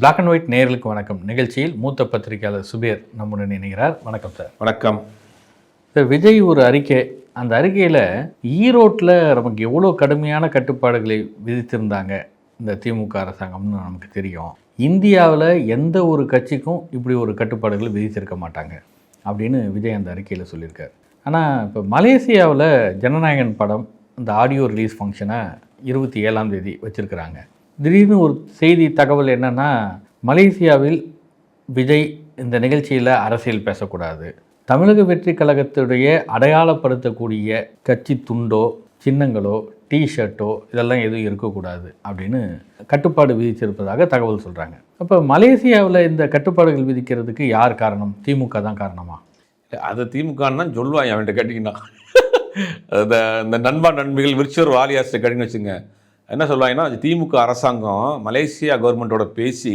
Black and white நேயர்களுக்கு வணக்கம். நிகழ்ச்சியில் மூத்த பத்திரிகையாளர் சுபேர் நம்முடன் இணைகிறார். வணக்கம் சார் வணக்கம். சார் விஜய் ஒரு அறிக்கை. அந்த அறிக்கையில் ஈரோட்டில் நமக்கு எவ்வளோ கடுமையான கட்டுப்பாடுகளை விதித்திருந்தாங்க இந்த திமுக அரசாங்கம்னு நமக்கு தெரியும். இந்தியாவில் எந்த ஒரு கட்சிக்கும் இப்படி ஒரு கட்டுப்பாடுகளை விதித்திருக்க மாட்டாங்க அப்படின்னு விஜய் அந்த அறிக்கையில் சொல்லியிருக்காரு. ஆனால் இப்போ மலேசியாவில் ஜனநாயகன் படம் அந்த ஆடியோ ரிலீஸ் ஃபங்க்ஷனை இருபத்தி ஏழாம் தேதி வச்சுருக்கிறாங்க. திடீர்னு ஒரு செய்தி தகவல் என்னன்னா மலேசியாவில் விஜய் இந்த நிகழ்ச்சியில் அரசியல் பேசக்கூடாது. தமிழக வெற்றி கழகத்துடைய அடையாளப்படுத்தக்கூடிய கட்சி துண்டோ சின்னங்களோ டிஷர்ட்டோ இதெல்லாம் எதுவும் இருக்கக்கூடாது அப்படின்னு கட்டுப்பாடு விதிச்சிருப்பதாக தகவல் சொல்கிறாங்க அப்போ மலேசியாவில் இந்த கட்டுப்பாடுகள் விதிக்கிறதுக்கு யார் காரணம்? திமுக தான் காரணமா? அது திமுகன்னு தான் சொல்லுவாங்க அவன்கிட்ட கேட்டிங்கன்னா. இந்த இந்த நண்பா நண்பிகள் விர்ச்சுவல் வாலியாஸ்ட்டு கேட்டிங்கன்னு வச்சுங்க என்ன சொல்லுவாங்கன்னா திமுக அரசாங்கம் மலேசியா கவர்மெண்ட்டோட பேசி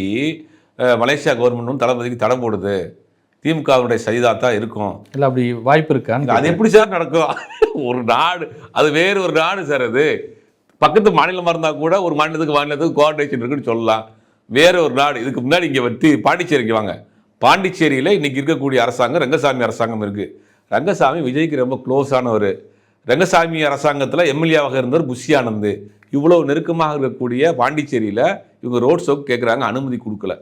மலேசியா கவர்மெண்ட் வந்து தளபதிக்கு தடை போடுது. திமுகவுடைய சரிதாக தான் இருக்கும். இல்லை அப்படி வாய்ப்பு இருக்கான்னு அது எப்படி சார் நடக்கும்? ஒரு நாடு அது வேறு ஒரு நாடு சார் அது. பக்கத்து மாநிலமாக இருந்தால் கூட ஒரு மாநிலத்துக்கு மாநிலத்துக்கு கோஆர்டினேஷன் இருக்குன்னு சொல்லலாம். வேற ஒரு நாடு இதுக்கு முன்னாடி இங்கே வந்து பாண்டிச்சேரிக்கு வாங்க. பாண்டிச்சேரியில் இன்னைக்கு இருக்கக்கூடிய அரசாங்கம் ரங்கசாமி அரசாங்கம் இருக்குது ரங்கசாமி விஜய்க்கு ரொம்ப க்ளோஸானவர் ரங்கசாமி அரசாங்கத்தில் எம்எல்ஏவாக இருந்தவர் புஷி ஆனந்த் இவ்வளோ நெருக்கமாக இருக்கக்கூடிய பாண்டிச்சேரியில் இவங்க ரோட் ஷோக்கு கேட்குறாங்க அனுமதி கொடுக்கல.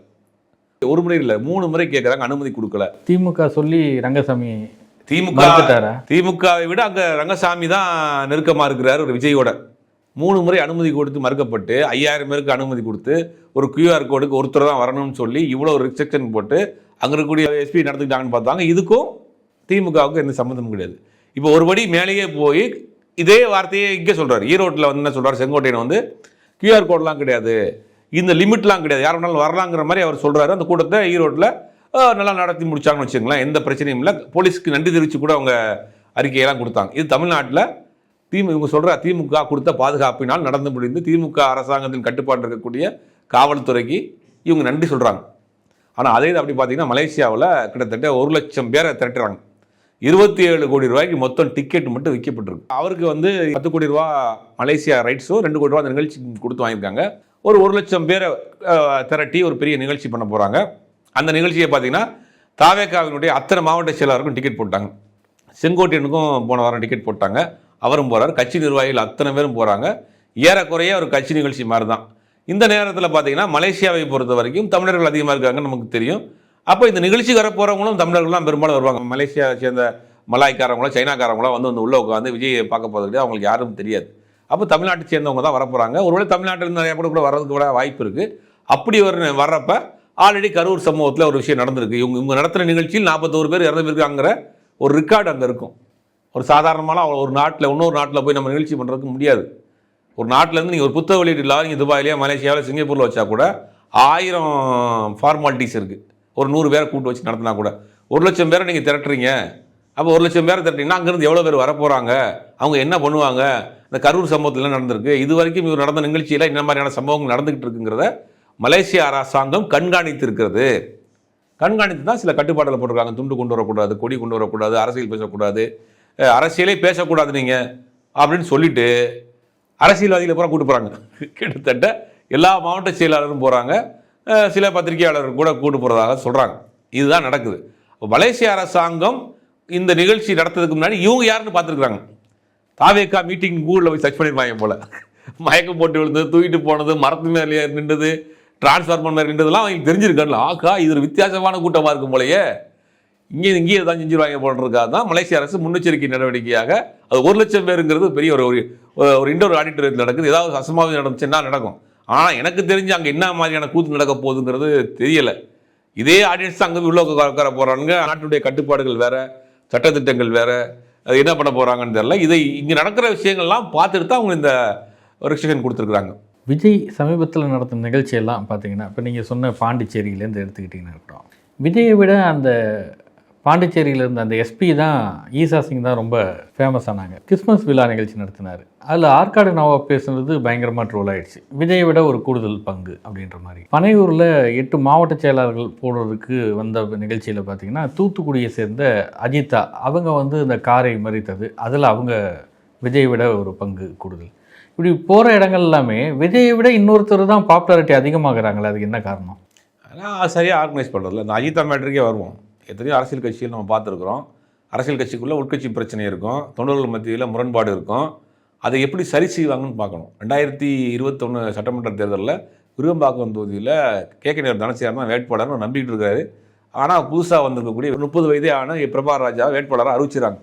ஒரு முறை இல்லை மூணு முறை கேட்குறாங்க அனுமதி கொடுக்கல. திமுக சொல்லி ரங்கசாமி திமுக திமுகவை விட அங்கே ரங்கசாமி தான் நெருக்கமாக இருக்கிறார் ஒரு விஜயோட. மூணு முறை அனுமதி கொடுத்து மறுக்கப்பட்டு ஐயாயிரம் பேருக்கு அனுமதி கொடுத்து ஒரு QR கோடுக்கு ஒருத்தர் தான் வரணும்னு சொல்லி இவ்வளோ ரிஸ்ட்ரிக்ஷன் போட்டு அங்கே இருக்கக்கூடிய எஸ்பி நடந்துக்கிட்டாங்கன்னு பார்த்தாங்க. இதுக்கும் திமுகவுக்கு எந்த சம்மந்தமும் கிடையாது. இப்போ ஒருபடி மேலேயே போய் இதே வார்த்தையை இங்கே சொல்கிறார் ஈரோட்டில் வந்து என்ன சொல்கிறார் செங்கோட்டையன் வந்து கியூஆர் கோட்லாம் கிடையாது. இந்த லிமிட்லாம் கிடையாது. யார் வேணாலும் வரலாங்கிற மாதிரி அவர் சொல்கிறாரு அந்த கூட்டத்தை ஈரோட்டில் நல்லா நடத்தி முடிச்சாங்கன்னு வச்சுங்களேன் எந்த பிரச்சனையும் இல்லை. போலீஸ்க்கு நன்றி தெரிவித்து கூட அவங்க அறிக்கையெல்லாம் கொடுத்தாங்க. இது தமிழ்நாட்டில் திமுக இவங்க சொல்கிற திமுக கொடுத்த பாதுகாப்பினால் நடந்து முடிந்து திமுக அரசாங்கத்தின் கட்டுப்பாடு இருக்கக்கூடிய காவல்துறைக்கு இவங்க நன்றி சொல்கிறாங்க ஆனால் அதே இது அப்படி பார்த்தீங்கன்னா மலேசியாவில் கிட்டத்தட்ட ஒரு லட்சம் பேரை திரட்டுறாங்க. இருபத்தி ஏழு கோடி ரூபாய்க்கு மொத்தம் டிக்கெட் மட்டும் விற்கப்பட்டிருக்கு அவருக்கு வந்து பத்து கோடி ரூபா மலேசியா ரைட்ஸும் ரெண்டு கோடி ரூபா அந்த நிகழ்ச்சி கொடுத்து வாங்கியிருக்காங்க. ஒரு ஒரு லட்சம் பேரை திரட்டி ஒரு பெரிய நிகழ்ச்சி பண்ண போகிறாங்க அந்த நிகழ்ச்சியை பார்த்தீங்கன்னா தாவேக்காவினுடைய அத்தனை மாவட்ட செயலாளருக்கும் டிக்கெட் போட்டாங்க. செங்கோட்டையனுக்கும் போன வாரம் டிக்கெட் போட்டாங்க. அவரும் போகிறார் கட்சி நிர்வாகிகள் அத்தனை பேரும் போகிறாங்க ஏறக்குறைய ஒரு கட்சி நிகழ்ச்சி மாதிரி தான் இந்த நேரத்தில் பார்த்தீங்கன்னா மலேசியாவை பொறுத்த வரைக்கும் தமிழர்கள் அதிகமாக இருக்காங்கன்னு நமக்கு தெரியும். அப்போ இந்த நிகழ்ச்சிக்கு வர போகிறவங்களும் தமிழர்கள்லாம் பெரும்பாலும் வருவாங்க. மலேசியாவை சேர்ந்த மலாய்க்காரங்களோ சைனாக்காரங்களோ வந்து வந்து உள்ளே உட்காந்து விஜய் பார்க்க போகிறது கிடையாது அவங்களுக்கு யாரும் தெரியாது. அப்போ தமிழ்நாட்டை சேர்ந்தவங்க தான் வரப்போகிறாங்க ஒருவேளை தமிழ்நாட்டில் நிறைய கூட கூட வர்றதுக்கு கூட வாய்ப்பு இருக்குது அப்படி ஒரு வர்றப்ப ஆல்ரெடி கரூர் சம்பவத்தில் ஒரு விஷயம் நடந்திருக்கு. இவங்க இவங்க நடத்துகிற நிகழ்ச்சியில் நாற்பத்தோரு பேர் இறந்து ஒரு ரெக்கார்டு அங்கே இருக்கும். ஒரு சாதாரணமான ஒரு நாட்டில் இன்னொரு நாட்டில் போய் நம்ம நிகழ்ச்சி பண்ணுறதுக்கு முடியாது. ஒரு நாட்டிலேருந்து நீங்கள் ஒரு புத்தக வெளியீட்டு நீங்கள் துபாயிலேயே மலேசியாவில் சிங்கப்பூரில் வச்சா கூட ஆயிரம் ஃபார்மாலிட்டிஸ் இருக்குது ஒரு நூறு பேரை கூட்டு வச்சு நடத்தினா கூட. ஒரு லட்சம் பேரை நீங்கள் திரட்டுறீங்க. அப்போ ஒரு லட்சம் பேரை திரட்டிங்கன்னா அங்கேருந்து எவ்வளோ பேர் வரப்போகிறாங்க அவங்க என்ன பண்ணுவாங்க? இந்த கரூர் சம்பவத்தில் நடந்திருக்கு? இது வரைக்கும் இவர் நடந்த நிகழ்ச்சியில் என்ன மாதிரியான சம்பவங்கள் நடந்துகிட்டு இருக்குங்கிறத மலேசிய அரசாங்கம் கண்காணித்து இருக்கிறது கண்காணித்து தான் சில கட்டுப்பாடுகளை போட்டிருக்காங்க. துண்டு கொண்டு வரக்கூடாது கொடி கொண்டு வரக்கூடாது அரசியல் பேசக்கூடாது. அரசியலே பேசக்கூடாது நீங்கள் அப்படின்னு சொல்லிட்டு அரசியல்வாதிகளை பூரா கூட்டு போகிறாங்க கிட்டத்தட்ட எல்லா மாவட்ட செயலாளரும் போகிறாங்க சில பத்திரிகையாளர்கள் கூட கூட்டு போகிறதாக சொல்கிறாங்க இதுதான் நடக்குது. மலேசிய அரசாங்கம் இந்த நிகழ்ச்சி நடத்துறதுக்கு முன்னாடி இவங்க யாருன்னு பார்த்துருக்குறாங்க. தாவேக்கா மீட்டிங் கூகுளில் போய் சர்ச் பண்ணியிருப்பாங்க போல். மயக்கம் போட்டு விழுந்தது தூக்கிட்டு போனது மரத்து மேலே நின்றது டிரான்ஸ்ஃபார்மர் மேலே நின்றதுலாம் அவங்களுக்கு தெரிஞ்சிருக்காங்கல்ல. ஆக்கா இது ஒரு வித்தியாசமான கூட்டமாக இருக்கும் போலயே. இங்கே இங்கேயே தான் செஞ்சுருவாங்க போன்றதுக்காக தான் மலேசிய அரசு முன்னெச்சரிக்கை நடவடிக்கையாக அது ஒரு லட்சம் பேருங்கிறது பெரிய ஒரு ஒரு ஒரு இண்டோர் ஆடிட்டோரியத்தில் நடக்குது. ஏதாவது அசம்பாவிதம் நடந்துச்சுன்னா நடக்கும். ஆனால் எனக்கு தெரிஞ்சு அங்கே என்ன மாதிரியான கூத்து நடக்க போகுதுங்கிறது தெரியலை. இதே ஆடியன்ஸ் அங்கே உள்ள உட்கார போகிறாங்க நாட்டுடைய கட்டுப்பாடுகள் வேறு சட்டத்திட்டங்கள் வேறு அது என்ன பண்ண போகிறாங்கன்னு தெரியல. இதை இங்கே நடக்கிற விஷயங்கள்லாம் பார்த்துட்டு தான் அவங்க இந்த ரெஸ்ட்ரிக்ஷன் கொடுத்துருக்குறாங்க. விஜய் சமீபத்தில் நடத்தின நிகழ்ச்சியெல்லாம் பார்த்தீங்கன்னா இப்போ நீங்கள் சொன்ன பாண்டிச்சேரியிலேருந்து எடுத்துக்கிட்டிங்கன்னா இருக்கட்டும் விஜயை விட அந்த பாண்டிச்சேரியில் இருந்த அந்த எஸ்பி தான் ஈசா சிங் தான் ரொம்ப ஃபேமஸ் ஆனாங்க. கிறிஸ்மஸ் விழா நிகழ்ச்சி நடத்தினார். அதில் ஆற்காடு நவாப் பேசுனது பயங்கரமாக ட்ரோல் ஆயிடுச்சு. விஜயை விட ஒரு கூடுதல் பங்கு அப்படின்ற மாதிரி. பனையூரில் எட்டு மாவட்ட செயலாளர்கள் போடுறதுக்கு வந்த நிகழ்ச்சியில் பார்த்தீங்கன்னா தூத்துக்குடியை சேர்ந்த அஜிதா அவங்க வந்து இந்த காரை மறித்தது. அதில் அவங்க விஜயை விட ஒரு பங்கு கூடுதல். இப்படி போகிற இடங்கள் எல்லாமே விஜயை விட இன்னொருத்தர் தான் பாப்புலாரிட்டி அதிகமாகிறாங்களே அதுக்கு என்ன காரணம்? ஆனால் சரியாக ஆர்கனைஸ் பண்ணுறதில்ல இந்த அஜிதா மேட்ருக்கே வருவோம். எத்தனையோ அரசியல் கட்சிகள் நம்ம பார்த்துருக்குறோம். அரசியல் கட்சிக்குள்ளே உட்கட்சி பிரச்சனை இருக்கும். தொண்டர்கள் மத்தியில் முரண்பாடு இருக்கும். அதை எப்படி சரி செய்வாங்கன்னு பார்க்கணும். ரெண்டாயிரத்தி இருபத்தொன்று சட்டமன்ற தேர்தலில் விருகம்பாக்கம் தொகுதியில் கே கே நேர் தனசியார் தான் வேட்பாளர்னு நம்பிக்கிட்டு இருக்காரு. ஆனால் புதுசாக வந்திருக்கக்கூடிய முப்பது வயதே ஆன பிரபாகர் ராஜா வேட்பாளராக அறிவிச்சிறாங்க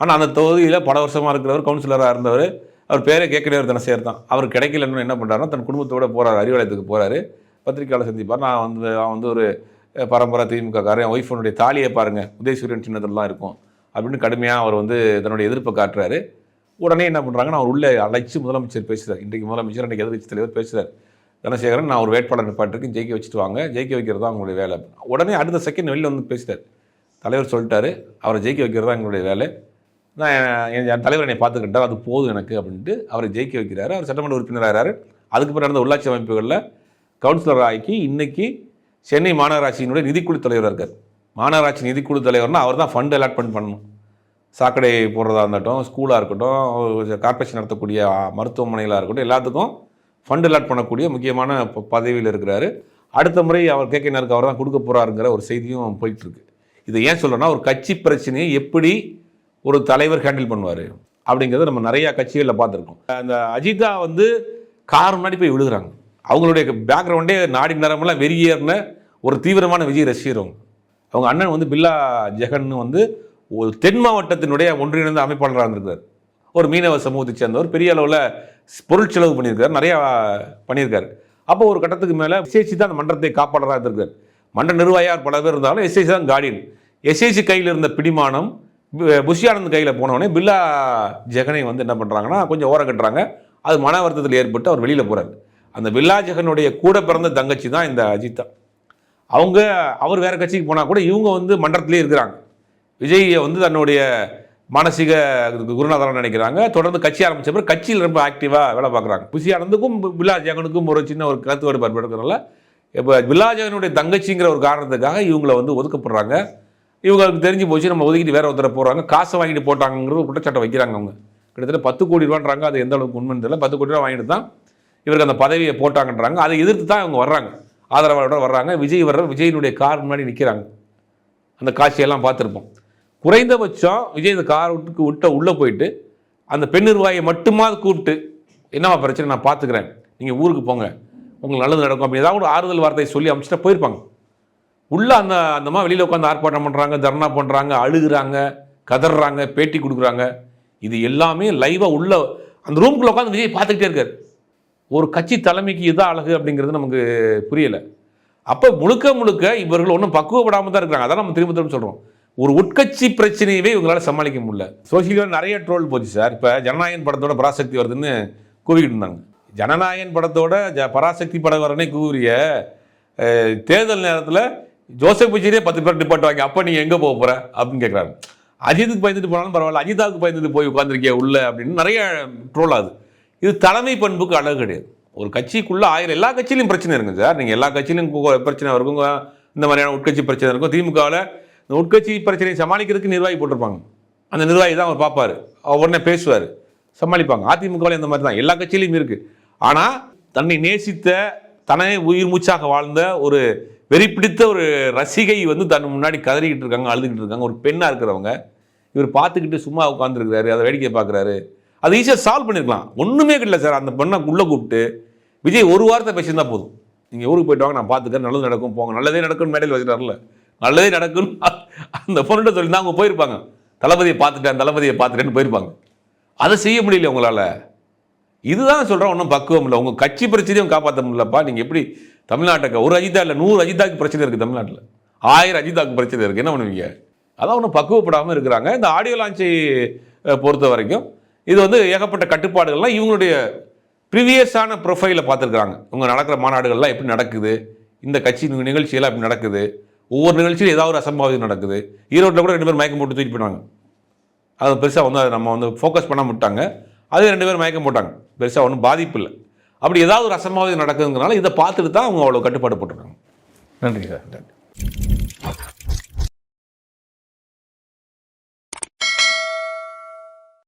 ஆனால் அந்த தொகுதியில் பல வருஷமாக இருக்கிறவர் கவுன்சிலராக இருந்தவர். அவர் பேரே கேட்கிறவர் தனசேர் தான். அவர் கிடைக்கலன்னு என்ன பண்ணுறாருன்னா தன் குடும்பத்தோடு போகிறார் அறிவாலயத்துக்கு போகிறாரு பத்திரிகையாளர் சந்திப்பார். நான் வந்து அவன் வந்து ஒரு பரம்பரை திமுக காரன் என் ஒய்ஃபனுடைய தாலியை பாருங்கள் உதயசூரியன் சின்னதெல்லாம் இருக்கும் அப்படின்னு கடுமையாக அவர் வந்து தன்னுடைய எதிர்ப்பை காட்டுறாரு. உடனே என்ன பண்ணுறாங்கன்னா அவர் உள்ளே அழைச்சி முதலமைச்சர் பேசுகிறார் இன்றைக்கு முதலமைச்சர் அன்றைக்கு எதிர்கட்சி தலைவர் பேசுகிறார் தனசேகரன் நான் ஒரு வேட்பாளர் நிப்பாட்டிருக்கு ஜெயிக்க வச்சுட்டு வாங்க ஜெயிக்க வைக்கிறது தான் உங்களுடைய வேலை. உடனே அடுத்த செகண்ட் வெளியில் வந்து பேசிட்டார். தலைவர் சொல்லிட்டாரு அவரை ஜெயிக்க வைக்கிறது தான் எங்களுடைய வேலை. நான் என் என் தலைவர் என்னை பார்த்துக்கிட்டா அது போதும் எனக்கு அப்படின்ட்டு அவரை ஜெயிக்க வைக்கிறாரு. அவர் சட்டமன்ற உறுப்பினராகிறாரு அதுக்கு பிறகு நடந்த உள்ளாட்சி அமைப்புகளில் கவுன்சிலர் ஆக்கி இன்றைக்கி சென்னை மாநகராட்சியினுடைய நிதிக்குழு தலைவராக இருக்கார். மாநகராட்சி நிதிக்குழு தலைவர்னா அவர் தான் ஃபண்ட் அலாட்மெண்ட் பண்ணணும். சாக்கடை போடுறதா இருக்கட்டும் ஸ்கூலாக இருக்கட்டும் கார்ப்பரேஷன் நடத்தக்கூடிய மருத்துவமனைகளாக இருக்கட்டும் எல்லாத்துக்கும் ஃபண்ட் அலாட் பண்ணக்கூடிய முக்கியமான ப- பதவியில் இருக்கிறாரு. அடுத்த முறை அவர் கேட்கினருக்கு அவர் தான் கொடுக்க போகிறாருங்கிற ஒரு செய்தியும் போயிட்டுருக்கு. இதை ஏன் சொல்லணும்னா ஒரு கட்சி பிரச்சனையை எப்படி ஒரு தலைவர் ஹேண்டில் பண்ணுவார் அப்படிங்கிறத நம்ம நிறையா கட்சிகளில் பார்த்துருக்கோம். அந்த அஜிதா வந்து கார் முன்னாடி போய் விழுகிறாங்க. அவங்களுடைய பேக்ரவுண்டே நாடி நரம்பெல்லாம் வெறியேறின ஒரு தீவிரமான விஜய் ரசிகர் அவங்க அவங்க அண்ணன் வந்து பில்லா ஜெகன் வந்து ஒரு தென் மாவட்டத்தினுடைய ஒன்றிணைந்த அமைப்பாளராக இருந்திருக்கார். ஒரு மீனவ சமூகத்தை சேர்ந்தவர் பெரிய அளவில் பொருள் செலவு பண்ணியிருக்கார் நிறையா பண்ணியிருக்கார். அப்போ ஒரு கட்டத்துக்கு மேலே எஸ்ஐசி தான் அந்த மன்றத்தை காப்பாளராக இருந்திருக்கார். மன்ற நிர்வாகியார் பல பேர் இருந்தாலும் எஸ்ஐசி தான் கார்டியன் எஸ்ஐசி கையில் இருந்த பிடிமானம் புஷியானந்த் கையில் போனவொடனே பில்லா ஜெகனை வந்து என்ன பண்ணுறாங்கன்னா கொஞ்சம் ஓரம் கட்டுறாங்க. அது மன வருத்தத்தில் ஏற்பட்டு அவர் வெளியில் போகிறார் அந்த வில்லாஜகனுடைய கூட பிறந்த தங்கச்சி தான் இந்த அஜிதா அவங்க அவர் வேற கட்சிக்கு போனால் கூட இவங்க வந்து மன்றத்திலே இருக்கிறாங்க. விஜயை வந்து தன்னுடைய மானசீக குருநாதராக நினைக்கிறாங்க. தொடர்ந்து கட்சி ஆரம்பித்த பிறகு கட்சியில் ரொம்ப ஆக்டிவாக வேலை பார்க்குறாங்க. புசியானந்துக்கும் வில்லாஜகனுக்கும் ஒரு சின்ன ஒரு கருத்து வேறுபாடு இப்போ வில்லாஜகனுடைய தங்கச்சிங்கிற ஒரு காரணத்துக்காக இவங்களை வந்து ஒதுக்கப்படுறாங்க. இவங்களுக்கு தெரிஞ்சு போச்சு நம்ம ஒதுக்கிட்டு வேற ஒருத்தரை போகிறாங்க காசை வாங்கிட்டு போட்டாங்கிறது குற்றச்சாட்டை வைக்கிறாங்க அவங்க. கிட்டத்தட்ட பத்து கோடி ரூபான்றாங்க. அது எந்த அளவுக்கு உண்மைன்னு தெரியல. பத்து கோடி ரூபா வாங்கிட்டு தான் இவருக்கு அந்த பதவியை போட்டாங்கன்றாங்க. அதை எதிர்த்து தான் இவங்க வர்றாங்க. ஆதரவாளரோட வர்றாங்க. விஜய் வர்ற விஜயினுடைய கார் முன்னாடி நிற்கிறாங்க அந்த காட்சியெல்லாம் பார்த்துருப்போம். குறைந்தபட்சம் விஜய் இந்த கார் விட்டு விட்ட உள்ளே போயிட்டு அந்த பெண் நிர்வாகியை மட்டுமாவது கூப்பிட்டு என்னவா பிரச்சனை நான் பார்த்துக்கிறேன். நீங்கள் ஊருக்கு போங்க. உங்களுக்கு நல்லது நடக்கும் அப்படி ஏதாவது ஒரு ஆறுதல் வார்த்தையை சொல்லி அமிச்சிட்டா போயிருப்பாங்க. உள்ளே அந்த அந்தமாக வெளியில் உட்காந்து ஆர்ப்பாட்டம் பண்ணுறாங்க தர்ணா பண்ணுறாங்க அழுகுறாங்க கதறாங்க பேட்டி கொடுக்குறாங்க. இது எல்லாமே லைவாக உள்ள அந்த ரூம்குள்ளே உட்காந்து விஜய் பார்த்துக்கிட்டே இருக்காரு. ஒரு கட்சி தலைமைக்கு இதுதான் அழகு அப்படிங்கிறது நமக்கு புரியலை. அப்போ முழுக்க முழுக்க இவர்கள் ஒன்றும் பக்குவப்படாமல் தான் இருக்கிறாங்க. அதான் நம்ம திரும்ப திரும்ப சொல்கிறோம் ஒரு உட்கட்சி பிரச்சனையவே இவங்களால் சமாளிக்க முடியல. சோசியல் நிறைய ட்ரோல் போச்சு சார். இப்போ ஜனநாயகன் படத்தோட பராசக்தி வருதுன்னு கூவிக்கிட்டு இருந்தாங்க. ஜனநாயகன் படத்தோட ஜ பராசக்தி படம் வரனே கூறிய தேர்தல் நேரத்தில் ஜோசப் விஜயனே பத்து பேர் நிப்பாட்டுவாங்க அப்போ நீ எங்கே போக போகிற அப்படின்னு கேட்குறாங்க அஜித்துக்கு பயந்துட்டு போனாலும் பரவாயில்ல. அஜிதாவுக்கு பயந்துட்டு போய் உட்காந்துருக்கிய உள்ள அப்படின்னு நிறைய ட்ரோல் ஆகுது. இது தலைமை பண்புக்கு அழகு கிடையாது. ஒரு கட்சிக்குள்ளே ஆயிரம் எல்லா கட்சியிலும் பிரச்சனை இருக்குங்க சார். நீங்கள் எல்லா கட்சியிலும் பிரச்சனை இருக்கும் இந்த மாதிரியான உட்கட்சி பிரச்சனை இருக்கும். திமுகவில் இந்த உட்கட்சி பிரச்சனையை சமாளிக்கிறதுக்கு நிர்வாகி போட்டிருப்பாங்க. அந்த நிர்வாகி தான் அவர் பார்ப்பார். அவர் உடனே பேசுவார். சமாளிப்பாங்க. அதிமுகவில் இந்த மாதிரி தான். எல்லா கட்சியிலையும் இருக்குது ஆனால் தன்னை நேசித்த தன்னை உயிர் மூச்சாக வாழ்ந்த ஒரு வெறி பிடித்த ஒரு ரசிகை வந்து தன் முன்னாடி கதறிக்கிட்டு இருக்காங்க அழுதுகிட்டு இருக்காங்க. ஒரு பெண்ணாக இருக்கிறவங்க. இவர் பார்த்துக்கிட்டு சும்மா உட்காந்துருக்கிறாரு அதை வேடிக்கை பார்க்குறாரு. அது ஈஸியாக சால்வ் பண்ணிருக்கலாம். ஒன்றுமே இல்லை சார். அந்த பெண்ணை உள்ளே கூப்பிட்டு விஜய் ஒரு வாரத்தை பேசியிருந்தா போதும். நீங்கள் ஊருக்கு போயிட்டு வாங்க நான் பார்த்துக்கிறேன். நல்லது நடக்கும் போங்க. நல்லதே நடக்கும்னு மேடையில் வச்சுட்டார்ல. நல்லதே நடக்கும் அந்த பொண்ணுகிட்ட சொல்லி தான் அவங்க போயிருப்பாங்க. தளபதியை பார்த்துட்டேன் தளபதியை பார்த்துட்டேன்னு போயிருப்பாங்க. அதை செய்ய முடியல உங்களால். இதுதான் சொல்கிறேன் ஒன்றும் பக்குவம் இல்லை. உங்கள் கட்சி பிரச்சனையும் காப்பாற்ற முடியலப்பா. நீங்கள் எப்படி தமிழ்நாட்டுக்கு ஒரு அஜிதா இல்லை நூறு அஜிதாக்கு பிரச்சனை இருக்குது தமிழ்நாட்டில். ஆயிரம் அஜிதாக்கு பிரச்சனை இருக்குது என்ன பண்ணுவீங்க? அதான் ஒன்றும் பக்குவப்படாமல் இருக்கிறாங்க. இந்த ஆடியோ லான்ச்சை பொறுத்த வரைக்கும் இது வந்து ஏகப்பட்ட கட்டுப்பாடுகள்லாம் இவங்களுடைய ப்ரீவியஸான ப்ரொஃபைலை பார்த்துருக்காங்க இவங்க நடக்கிற மாநாடுகள்லாம் எப்படி நடக்குது? இந்த கட்சி நிகழ்ச்சியெல்லாம் எப்படி நடக்குது? ஒவ்வொரு நிகழ்ச்சியிலும் ஏதாவது ஒரு அசம்பாவிதம் நடக்குது. ஈரோட்டில் கூட ரெண்டு பேர் மயக்கம் போட்டு தூக்கி போயிடுவாங்க. அது பெருசாக வந்து அதை நம்ம வந்து ஃபோக்கஸ் பண்ண விட்டாங்க. அது ரெண்டு பேரும் மயக்கம் போட்டாங்க. பெருசாக ஒன்றும் பாதிப்பு இல்லை. அப்படி ஏதாவது ஒரு அசம்பாவிதம் நடக்குதுங்கிறனால இதை பார்த்துட்டு தான் அவங்க அவ்வளோ கட்டுப்பாடு போட்டிருக்காங்க. நன்றி சார்.